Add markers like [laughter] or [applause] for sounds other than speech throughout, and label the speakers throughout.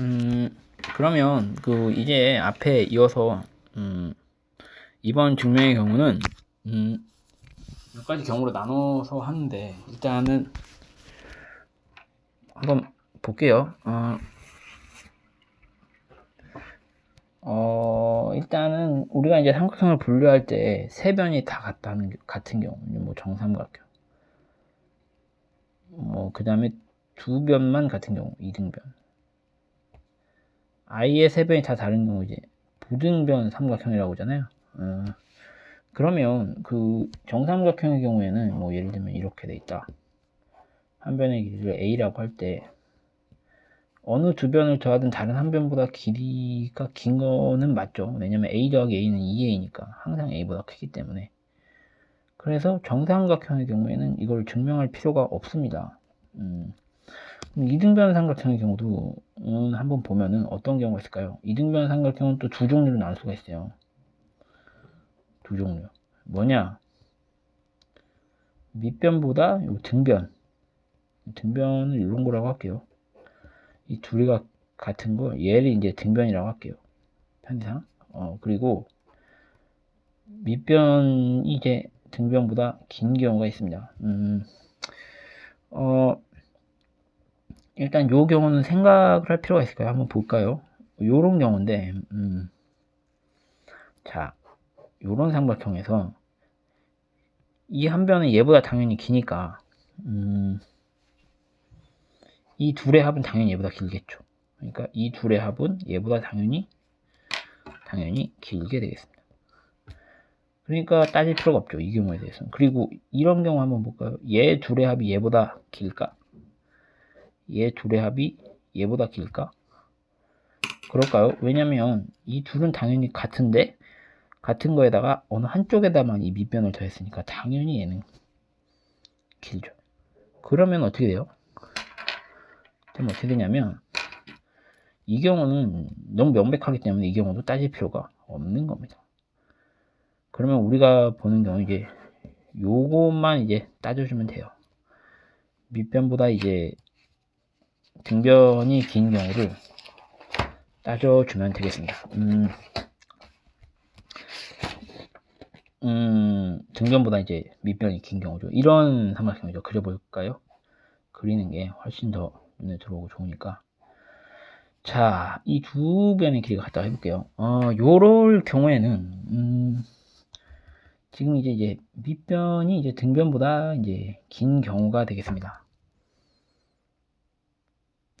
Speaker 1: 음, 그러면 그 이제 앞에 이어서 음, 이번 증명의 경우는 음, 몇 가지 경우로 나눠서 하는데 일단은 한번 볼게요. 어, 어, 일단은 우리가 이제 삼각형을 분류할 때 세 변이 다 같다는 같은 경우, 뭐 정삼각형. 뭐 그 다음에 두 변만 같은 경우, 이등변. I의 세 변이 다 다른 경우 이제 부등변 삼각형이라고 하잖아요. 어, 그러면 그 정삼각형의 경우에는 뭐 예를 들면 이렇게 돼 있다. 한 변의 길이를 a라고 할 때 어느 두 변을 더하든 다른 한 변보다 길이가 긴 거는 맞죠. 왜냐면 a 더하기 a는 2a니까 항상 a보다 크기 때문에. 그래서 정삼각형의 경우에는 이걸 증명할 필요가 없습니다. 음, 이등변 삼각형의 경우도 음, 한번 보면은 어떤 경우가 있을까요? 이등변 삼각형은 또 두 종류로 나눌 수가 있어요. 두 종류. 뭐냐? 밑변보다 요 등변. 등변을 이런 거라고 할게요. 이 둘이가 같은 거 얘를 이제 등변이라고 할게요. 편의상. 어, 그리고 밑변이 이제 등변보다 긴 경우가 있습니다. 음, 어, 일단 요 경우는 생각을 할 필요가 있을까요? 한번 볼까요? 요런 경우인데, 음, 자, 요런 삼각형에서 이 한 변은 얘보다 당연히 기니까, 음, 이 둘의 합은 당연히 얘보다 길겠죠. 그러니까 이 둘의 합은 얘보다 당연히 당연히 길게 되겠습니다. 그러니까 따질 필요가 없죠. 이 경우에 대해서는. 그리고 이런 경우 한번 볼까요? 얘 둘의 합이 얘보다 길까? 얘 둘의 합이 얘보다 길까? 그럴까요? 왜냐면 이 둘은 당연히 같은데 같은 거에다가 어느 한쪽에다만 이 밑변을 더했으니까 당연히 얘는 길죠. 그러면 어떻게 돼요? 그럼 어떻게 되냐면 이 경우는 너무 명백하기 때문에 이 경우도 따질 필요가 없는 겁니다. 그러면 우리가 보는 경우 이제 요것만 이제 따져주면 돼요. 밑변보다 이제 등변이 긴 경우를 따져주면 되겠습니다. 음, 음, 등변보다 이제 밑변이 긴 경우죠. 이런 삼각형이죠. 그려볼까요? 그리는 게 훨씬 더 눈에 들어오고 좋으니까. 자, 이 두 변의 길이가 같다고 해볼게요. 어, 요럴 경우에는, 음, 지금 이제, 이제 밑변이 이제 등변보다 이제 긴 경우가 되겠습니다.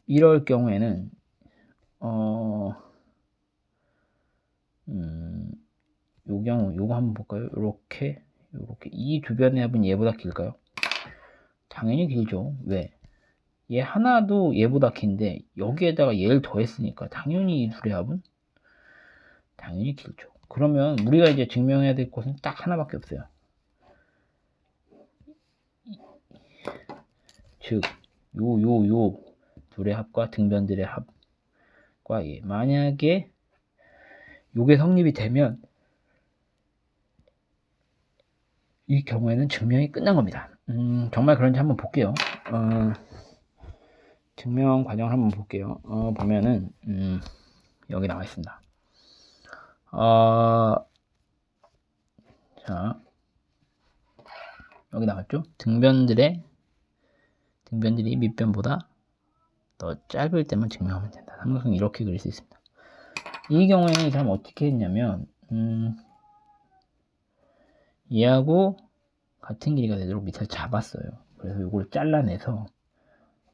Speaker 1: 이럴 경우에는 어, 음, 요 경우 요거 한번 볼까요? 요렇게 요렇게 이두 변의 합은 얘보다 길까요? 당연히 길죠. 왜? 얘 하나도 얘보다 긴데 여기에다가 얘를 더했으니까 당연히 이 둘의 합은 당연히 길죠. 그러면 우리가 이제 증명해야 될 것은 딱 하나밖에 없어요. 즉, 요, 요, 요, 둘의 합과 등변들의 합과 예. 만약에 요게 성립이 되면 이 경우에는 증명이 끝난 겁니다. 음, 정말 그런지 한번 볼게요. 어, 증명 과정을 한번 볼게요. 어, 보면은 음, 여기 나와 있습니다. 어, 자 여기 나왔죠? 등변들의 등변들이 밑변보다 더 짧을 때만 증명하면 된다. 삼각형 이렇게 그릴 수 있습니다. 이 경우에는 이 사람 어떻게 했냐면 음, 얘하고 같은 길이가 되도록 밑을 잡았어요. 그래서 이걸 잘라내서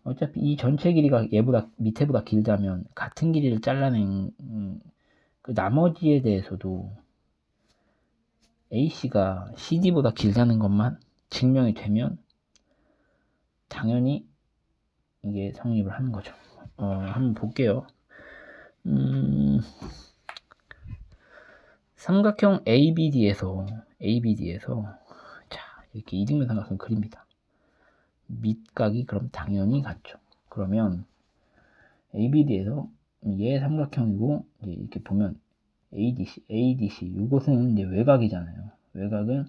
Speaker 1: 어차피 이 전체 길이가 얘보다 밑에보다 길다면 같은 길이를 잘라낸 음, 그 나머지에 대해서도 AC가 CD보다 길다는 것만 증명이 되면 당연히 이게 성립을 하는 거죠. 어, 한번 볼게요. 음, 삼각형 ABD에서 ABD에서 자 이렇게 이등변 삼각형 그립니다. 밑각이 그럼 당연히 같죠. 그러면 ABD에서 얘 삼각형이고 이렇게 보면 ADC, ADC 이것은 이제 외곽이잖아요. 외곽은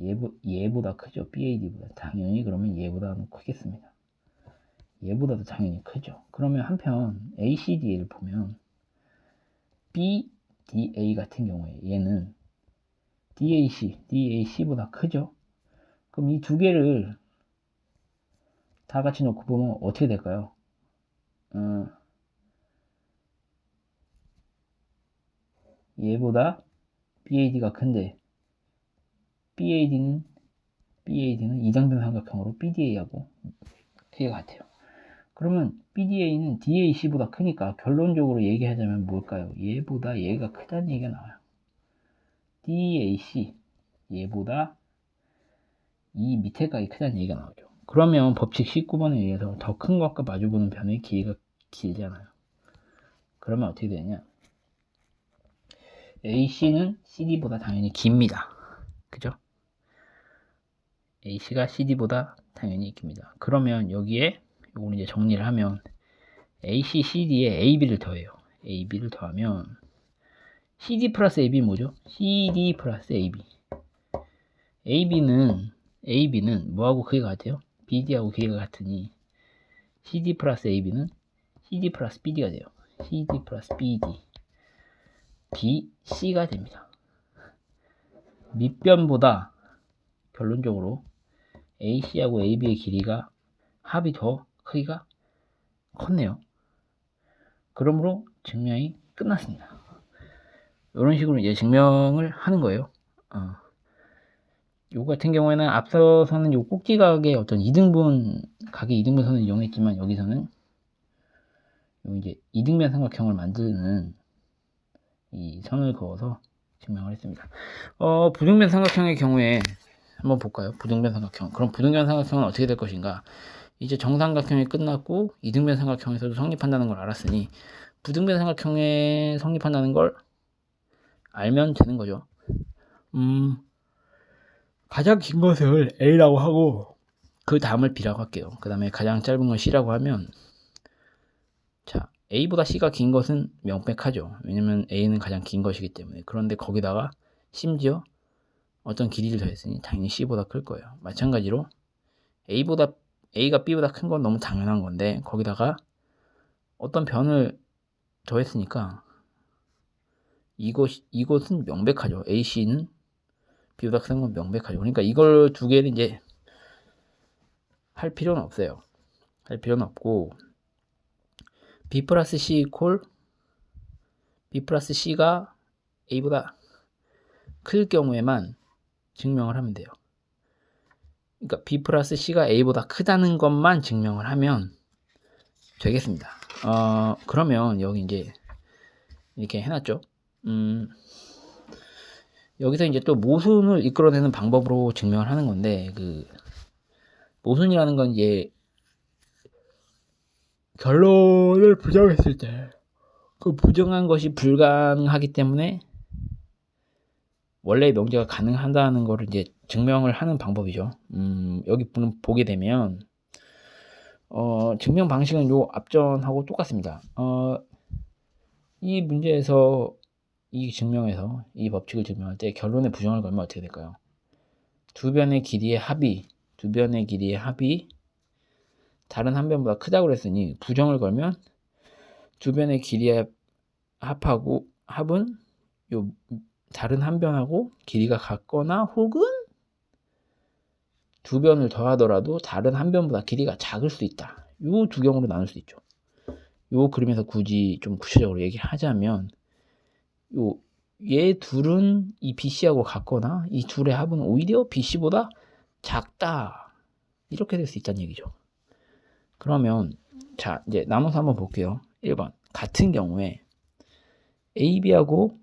Speaker 1: 얘보, 얘보다 크죠. BAD보다 당연히 그러면 얘보다 크겠습니다. 얘보다도 당연히 크죠. 그러면 한편 ACD를 보면 BDA 같은 경우에 얘는 DAC, DAC보다 크죠. 그럼 이 두 개를 다 같이 놓고 보면 어떻게 될까요? 어, 얘보다 BAD가 큰데 BAD는 BAD는 이장변 삼각형으로 BDA하고 크기가 같아요. 그러면 BDA는 DAC보다 크니까 결론적으로 얘기하자면 뭘까요? 얘보다 얘가 크다는 얘기가 나와요. DAC 얘보다 이 밑에까지 크다는 얘기가 나오죠. 그러면 법칙 19번에 의해서 더 큰 것과 마주보는 변의 길이가 길잖아요. 그러면 어떻게 되냐? AC는 CD보다 당연히 깁니다. 그죠? AC가 CD보다 당연히 깁니다. 그러면 여기에 요거는 이제 정리를 하면 AC, CD에 AB를 더해요. AB를 더하면 CD 플러스 AB 뭐죠? CD 플러스 AB. AB는 AB는 뭐하고 크기가 같아요? BD하고 크기가 같으니 CD 플러스 AB는 CD 플러스 BD가 돼요. CD 플러스 BD. BC가 됩니다. 밑변보다 결론적으로 AC하고 AB의 길이가 합이 더 크기가 컸네요. 그러므로 증명이 끝났습니다. 이런 식으로 이제 증명을 하는 거예요. 어. 요 같은 경우에는 앞서서는 요 꼭지각의 어떤 이등분 각의 이등분 선을 이용했지만 여기서는 요 이제 이등변 삼각형을 만드는 이 선을 그어서 증명을 했습니다. 어, 부등변 삼각형의 경우에 한번 볼까요? 부등변 삼각형. 그럼 부등변 삼각형은 어떻게 될 것인가? 이제 정삼각형이 끝났고 이등변 삼각형에서도 성립한다는 걸 알았으니 부등변 삼각형에 성립한다는 걸 알면 되는 거죠. 음, 가장 긴 것을 A라고 하고 그 다음을 B라고 할게요. 그 다음에 가장 짧은 걸 C라고 하면 자 A보다 C가 긴 것은 명백하죠. 왜냐면 A는 가장 긴 것이기 때문에 그런데 거기다가 심지어 어떤 길이를 더했으니 당연히 C보다 클 거예요. 마찬가지로 A보다 A가 B보다 큰 건 너무 당연한 건데 거기다가 어떤 변을 더했으니까 이것 이것은 명백하죠. AC는 B보다 큰 건 명백하죠. 그러니까 이걸 두 개를 이제 할 필요는 없어요. 할 필요는 없고 B 플러스 C 콜 B 플러스 C가 A보다 클 경우에만 증명을 하면 돼요. 그러니까 B 플러스 C가 A보다 크다는 것만 증명을 하면 되겠습니다. 어, 그러면 여기 이제 이렇게 해놨죠. 음, 여기서 이제 또 모순을 이끌어내는 방법으로 증명을 하는 건데, 그, 모순이라는 건 이제 결론을 부정했을 때, 그 부정한 것이 불가능하기 때문에 원래 명제가 가능한다는 것을 이제 증명을 하는 방법이죠. 음, 여기 보게 되면, 어, 증명 방식은 요 앞전하고 똑같습니다. 어, 이 문제에서 이 증명에서 이 법칙을 증명할 때 결론에 부정을 걸면 어떻게 될까요? 두 변의 길이의 합이 두 변의 길이의 합이 다른 한 변보다 크다고 그랬으니 부정을 걸면 두 변의 길이의 합하고 합은 요 다른 한 변하고 길이가 같거나 혹은 두 변을 더하더라도 다른 한 변보다 길이가 작을 수 있다. 요 두 경우로 나눌 수 있죠. 요 그림에서 굳이 좀 구체적으로 얘기하자면 요, 얘 둘은 이 BC하고 같거나 이 둘의 합은 오히려 BC보다 작다. 이렇게 될 수 있다는 얘기죠. 그러면 자 이제 나눠서 한번 볼게요. 1번 같은 경우에 AB하고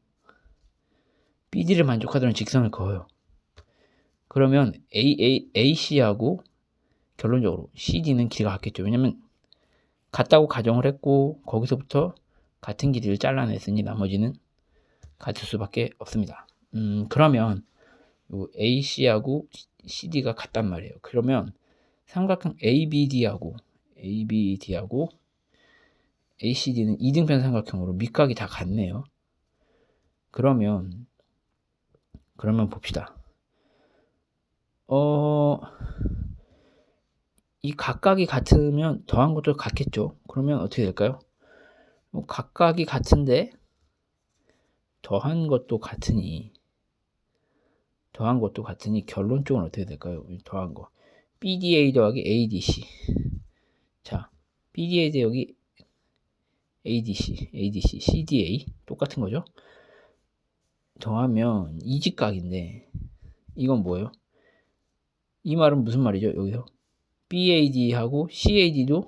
Speaker 1: BD를 만족하도록 직선을 그어요. 그러면 AA, AC하고 결론적으로 CD는 길이가 같겠죠. 왜냐면 같다고 가정을 했고 거기서부터 같은 길이를 잘라냈으니 나머지는 같을 수밖에 없습니다. 음, 그러면 AC하고 CD가 같단 말이에요. 그러면 삼각형 ABD하고 ABD하고 ACD는 이등변 삼각형으로 밑각이 다 같네요. 그러면 그러면 봅시다. 어 이 각각이 같으면 더한 것도 같겠죠. 그러면 어떻게 될까요? 뭐 각각이 같은데 더한 것도 같으니 더한 것도 같으니 결론적으로 어떻게 될까요? 이 더한 거 BDA 더하기 ADC 자 BDA 더하기 ADC ADC CDA 똑같은 거죠. 더하면 이직각인데 이건 뭐예요? 이 말은 무슨 말이죠? 여기서 BAD하고 CAD도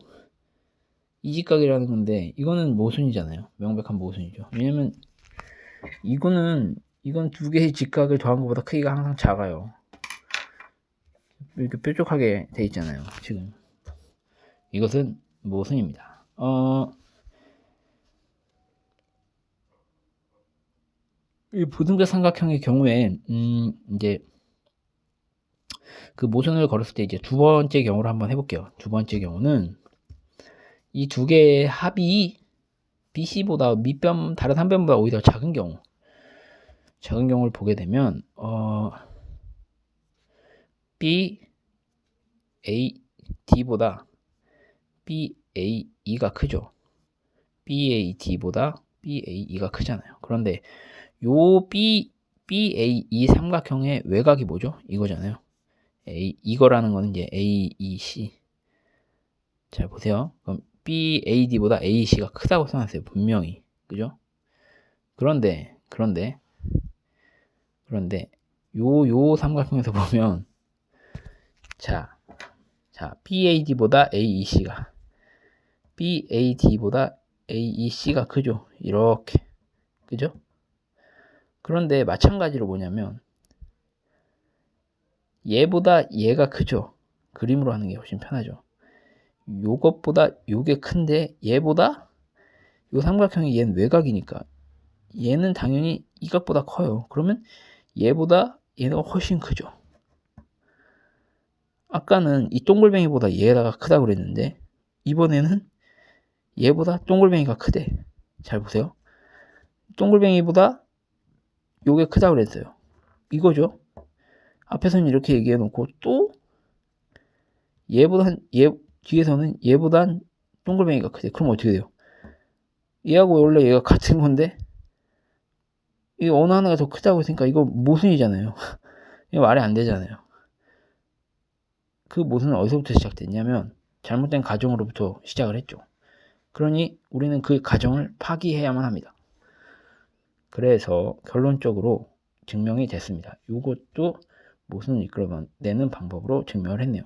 Speaker 1: 이직각이라는 건데 이거는 모순이잖아요. 명백한 모순이죠. 왜냐면 이거는 이건 두 개의 직각을 더한 것보다 크기가 항상 작아요. 이렇게 뾰족하게 돼 있잖아요. 지금 이것은 모순입니다. 어, 이 부등변 삼각형의 경우에 음, 이제 그 모순을 걸었을 때 이제 두 번째 경우를 한번 해볼게요. 두 번째 경우는 이 두 개의 합이 BC보다 밑변 다른 한 변보다 오히려 작은 경우 작은 경우를 보게 되면 어 B A D보다 B A E가 크죠. B A D보다 B A E가 크잖아요. 그런데 요 B B A E 삼각형의 외곽이 뭐죠? 이거잖아요. A 이거라는 거는 이제 A E C. 잘 보세요. 그럼 B A D보다 A C가 크다고 써놨어요. 분명히 그죠? 그런데 그런데 그런데 요 요 삼각형에서 [laughs] 보면 자, 자 BAD보다 AEC가 BAD보다 AEC가 크죠. 이렇게 그죠? 그런데 마찬가지로 뭐냐면 얘보다 얘가 크죠. 그림으로 하는 게 훨씬 편하죠. 요것보다 요게 큰데 얘보다 요 삼각형이 얘는 외곽이니까 얘는 당연히 이 각보다 커요. 그러면 얘보다 얘가 훨씬 크죠. 아까는 이 동글뱅이보다 얘가 크다고 그랬는데 이번에는 얘보다 동글뱅이가 크대. 잘 보세요. 동글뱅이보다 요게 크다고 그랬어요. 이거죠. 앞에서는 이렇게 얘기해 놓고 또 얘보다 얘 뒤에서는 얘보단 동글뱅이가 크대. 그럼 어떻게 돼요? 얘하고 원래 얘가 같은 건데 이 어느 하나가 더 크다고 했으니까 이거 모순이잖아요. [laughs] 이거 말이 안 되잖아요. 그 모순은 어디서부터 시작됐냐면 잘못된 가정으로부터 시작을 했죠. 그러니 우리는 그 가정을 파기해야만 합니다. 그래서 결론적으로 증명이 됐습니다. 이것도 모순을 이끌어내는 방법으로 증명을 했네요.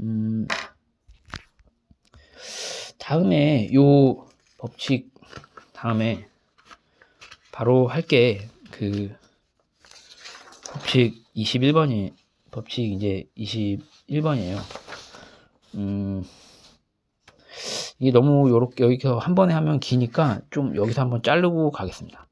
Speaker 1: 음, 다음에 요 법칙 다음에 바로 할게 그 법칙 21번이 법칙 이제 21번이에요. 음, 이게 너무 요렇게 여기서 한 번에 하면 기니까 좀 여기서 한번 자르고 가겠습니다.